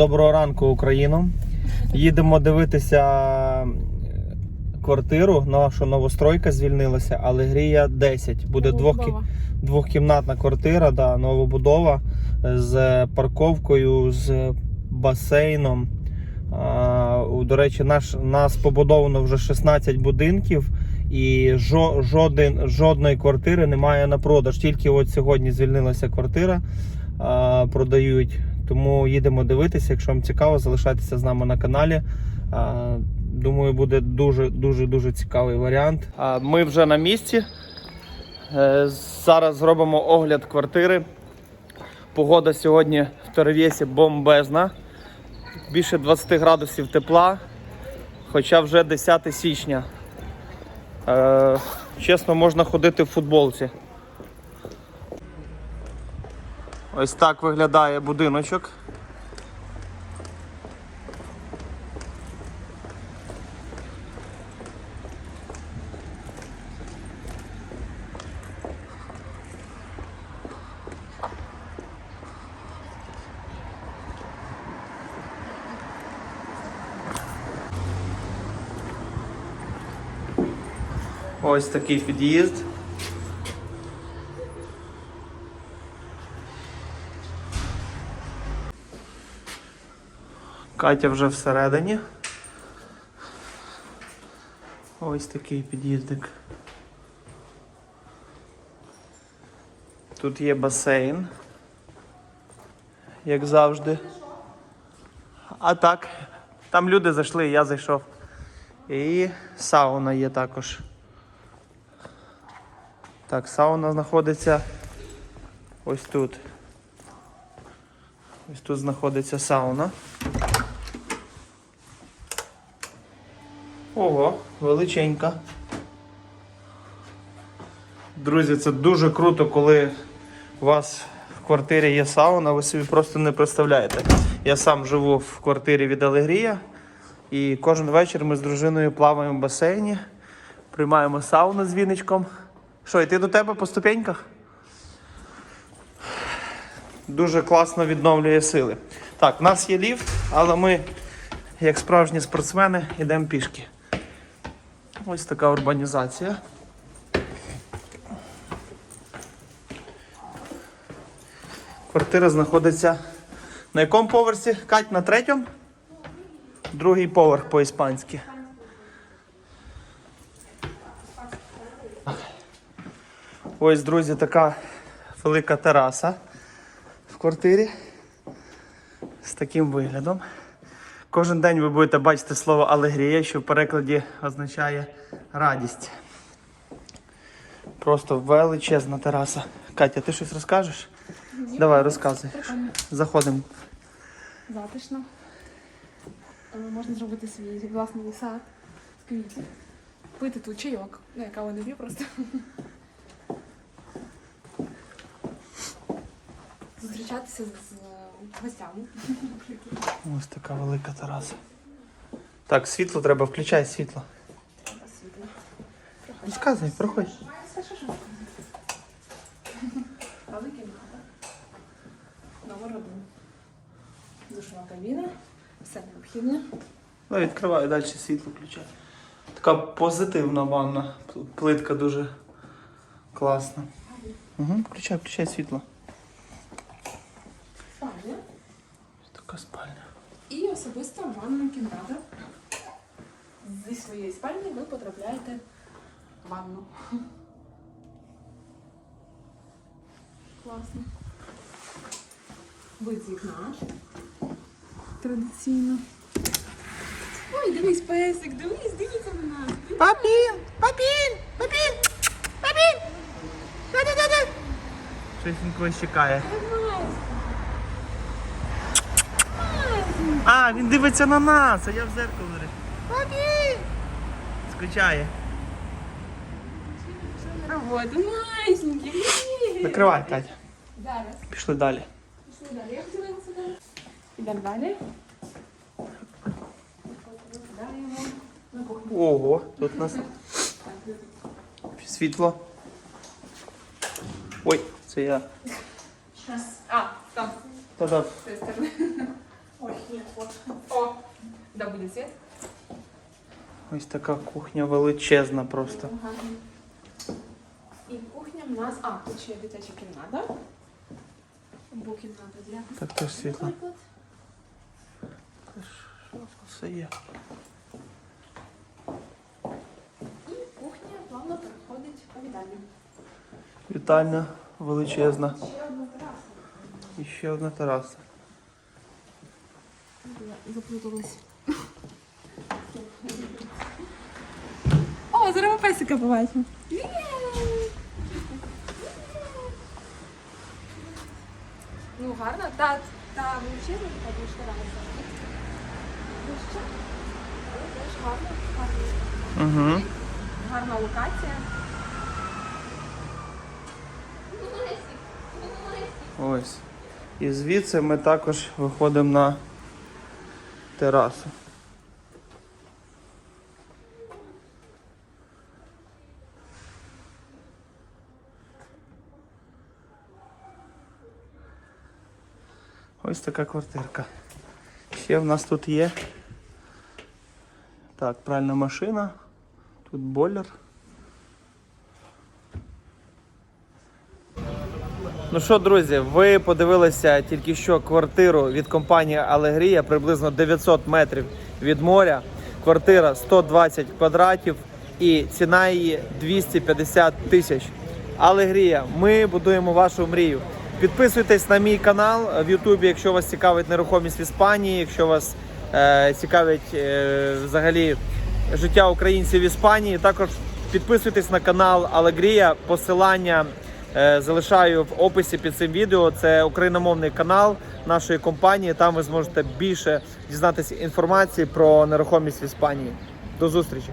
Доброго ранку, Україно. Їдемо дивитися квартиру. Наша новостройка звільнилася, Алегрія 10. Буде двох, двохкімнатна квартира, да, новобудова з парковкою, з басейном. А, до речі, наш, нас побудовано вже 16 будинків. І жо, жоден, жодної квартири немає на продаж. Тільки от сьогодні звільнилася квартира, а, продають. Тому їдемо дивитися. Якщо вам цікаво, залишайтеся з нами на каналі. Думаю, буде дуже дуже цікавий варіант. Ми вже на місці. Е, Зараз зробимо огляд квартири. Погода сьогодні в Теревєсі бомбезна. Більше 20 градусів тепла, хоча вже 10 січня. Е, чесно, можна ходити в футболці. Ось так виглядає будиночок. Ось такий під'їзд. Катя вже всередині. Ось такий під'їздик. Тут є басейн, як завжди. А так, там люди зайшли, я зайшов. І сауна є також. Так, сауна знаходиться ось тут. Ось тут знаходиться сауна. Ого, величенька. Друзі, це дуже круто, коли у вас в квартирі є сауна, ви собі просто не представляєте. Я сам живу в квартирі від Алегрія. І кожен вечір ми з дружиною плаваємо в басейні, приймаємо сауну з віничком. Що, йти до тебе по ступеньках? Дуже класно відновлює сили. Так, в нас є ліфт, але ми, як справжні спортсмени, йдемо пішки. Ось така урбанізація. Квартира знаходиться на якому поверсі? Кать, на третьому? Другий поверх по-іспанськи. Ось, друзі, така велика тераса в квартирі з таким виглядом. Кожен день ви будете бачити слово алегрія, що в перекладі означає радість. Просто величезна тераса. Катя, ти щось розкажеш? Давай, розказуй. Прикольно. Заходимо. Затишно. Е, Можна зробити свій власний сад з квітів. Пити тут чайок. Ну, я каву не п'ю просто. Зустрічатися з е, гостями. Ось така велика тераса. Так, світло треба, включай світло. Світло. Розказуй, проходь. Що ж. Велика. Номер один. Душова кабіна. Все необхідне. Ну, відкриваю, далі світло включаю. Така позитивна ванна. Плитка дуже класна. Угу, включай, включай світло. Спальня. Ось така спальня. І особиста ванна кімната. Зі своєї спальні ви потрапляєте в ванну. Класно. Вид з вікна. Традиційно. Ой, дивись, песик, дивись, дивіться на нас. Папін! Папін! Папін! Папін! Да-да-да-да! Щось він когось чекає. А, він дивиться на нас, а я в зеркало. Папін! Скучає. Майсенький, привіт! Закривай, Катя. Зараз. Пішли далі. Пішли далі. Я хотіла його сюди. Ідемо далі. Ого, тут у нас світло. Ой, це я. Щас. А, там. Та-да. З цієї сторони. Ой, нет, вот. О, да будет свет. Ось така кухня величезна просто. Ага. І кухня в нас. А, тут ще дитяча кімната. Бо кімната для. Так теж світло. Наприклад. Все є. І кухня плавно переходить у вітальню. Вітальня величезна. Ще одна тераса. І ще одна тераса. Я заплуталась. О, зараз ми песика побачимо. Ну, гарно. Та, та величезна така дуже тераса. Вища. Але теж гарно. гарно. Угу. Гарна локація. Ось. І звідси ми також виходимо на терасу. Ось така квартирка. Ще в нас тут є. Так, пральна машина. Тут бойлер. Ну що, друзі, ви подивилися тільки що квартиру від компанії Алегрія, приблизно 900 метрів від моря. Квартира 120 квадратів і ціна її 250 тисяч. Алегрія, ми будуємо вашу мрію. Підписуйтесь на мій канал в Ютубі, якщо вас цікавить нерухомість в Іспанії, якщо вас е, цікавить е, взагалі життя українців в Іспанії. Також підписуйтесь на канал Алегрія. Посилання залишаю в описі під цим відео. Це україномовний канал нашої компанії. Там ви зможете більше дізнатися інформації про нерухомість в Іспанії. До зустрічі!